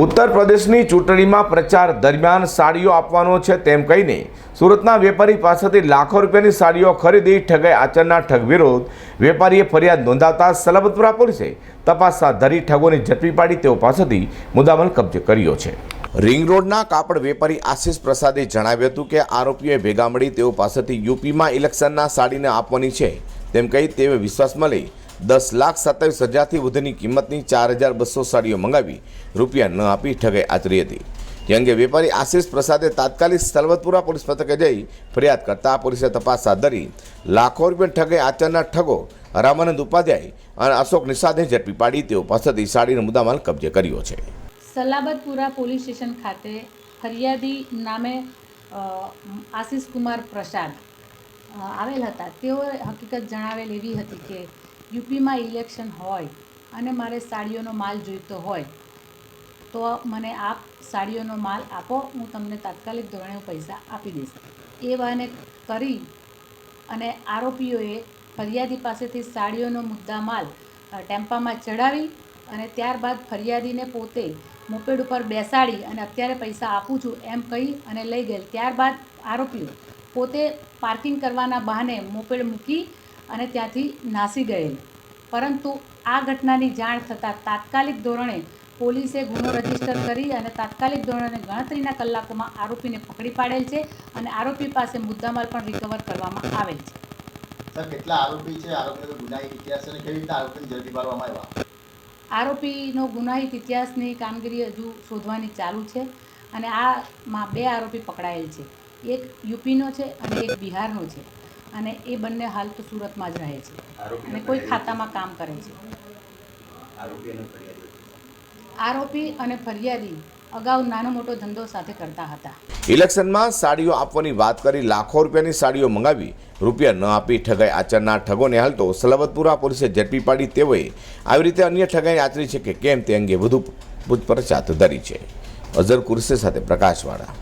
ઉત્તર પ્રદેશની ચૂંટણીમાં પ્રચાર દરમિયાન સાડીઓ આપવાનો છે તેમ કહીને સુરતના વેપારી પાસેથી લાખો રૂપિયાની સાડીઓ ખરીદી ઠગાઈ આચરનાર ઠગ વિરોધ વેપારીએ ફરિયાદ નોંધાવતા સલબતપુરા પોલીસે તપાસ હાથ ધરી ઠગોને ઝડપી પાડી તેઓ પાસેથી મુદ્દામાલ કબજે કર્યો છે. રિંગ રોડના કાપડ વેપારી આશિષ પ્રસાદે જણાવ્યું હતું કે આરોપીઓએ ભેગા મળી તેઓ પાસેથી યુપીમાં ઇલેક્શનના સાડીને આપવાની છે. તેમ કહી તેઓ વિશ્વાસમાં લઈ દસ લાખ સત્તાવીસ હજારથી વધુની કિંમતની ચાર હજાર બસો સાડીઓ મંગાવી રૂપિયા ન આપી ઠગાઈ આચરી હતી. જે અંગે વેપારી આશિષ પ્રસાદે તાત્કાલિક સલવતપુરા પોલીસ મથકે જઈ ફરિયાદ કરતા પોલીસે તપાસ હાથ ધરી લાખો રૂપિયા ઠગે આચરનાર ઠગો રામાનંદ ઉપાધ્યાય અને અશોક નિષાદને ઝડપી પાડી તેઓ પાસેથી સાડીનો મુદ્દામાલ કબજે કર્યો છે. સલાબતપુરા પોલીસ સ્ટેશન ખાતે ફરિયાદી નામે આશિષ કુમાર પ્રસાદ આવેલ હતા. તેઓ હકીકત જણાવેલ એવી હતી કે યુપીમાં ઇલેક્શન હોય અને મારે સાડીઓનો માલ જોઈતો હોય, તો મને આપ સાડીઓનો માલ આપો, હું તમને તાત્કાલિક ધોરણે પૈસા આપી દઈશ. એ વાને કરી અને આરોપીઓએ ફરિયાદી પાસેથી સાડીઓનો મુદ્દા માલ ટેમ્પામાં ચડાવી અને ત્યારબાદ ફરિયાદીને પોતે મોપેડ ઉપર બેસાડી અને અત્યારે પૈસા આપું છું એમ કહી અને લઈ ગયેલ. ત્યારબાદ આરોપીઓ પોતે પાર્કિંગ કરવાના બહાને મોપેડ મૂકી અને ત્યાંથી નાસી ગયેલ. પરંતુ આ ઘટનાની જાણ થતાં તાત્કાલિક ધોરણે પોલીસે ગુનો રજિસ્ટર કરી અને તાત્કાલિક ધોરણે ગણતરીના કલાકોમાં આરોપીને પકડી પાડેલ છે અને આરોપી પાસે મુદ્દામાલ પણ રિકવર કરવામાં આવેલ છે. સર કેટલા આરોપી છે? આરોપીનો ગુનાહિત ઇતિહાસ અને કેવી રીતે આરોપીને ઝડપી પાડવામાં આવ્યા? આરોપીનો ગુનાહિત ઇતિહાસની કામગીરી હજુ શોધવાની ચાલુ છે અને આમાં બે આરોપી પકડાયેલ છે. એક યુપીનો છે અને એક બિહારનો છે. અને એ બંને હાલ તો સુરતમાં જ રહે છે. અને કોઈ ખાતામાં કામ કરે છે. આરોપી અને ફરિયાદી અગાઉ નાનો મોટો ધંધો સાથે કરતા હતા. ઇલેક્શનમાં સાડીઓ આપવાની વાત કરી લાખો રૂપિયાની સાડીઓ મંગાવી રૂપિયા ન આપી ઠગાઈ આચરનાર ઠગોને હાલ તો સલાબતપુરા પોલીસે ઝડપી પાડી. તેઓએ આવી રીતે અન્ય ઠગાઈ આચરી છે કે કેમ તે અંગે વધુ પૂછપરછ હાથ ધરી છે. અઝર કુરશી સાથે પ્રકાશવાળા.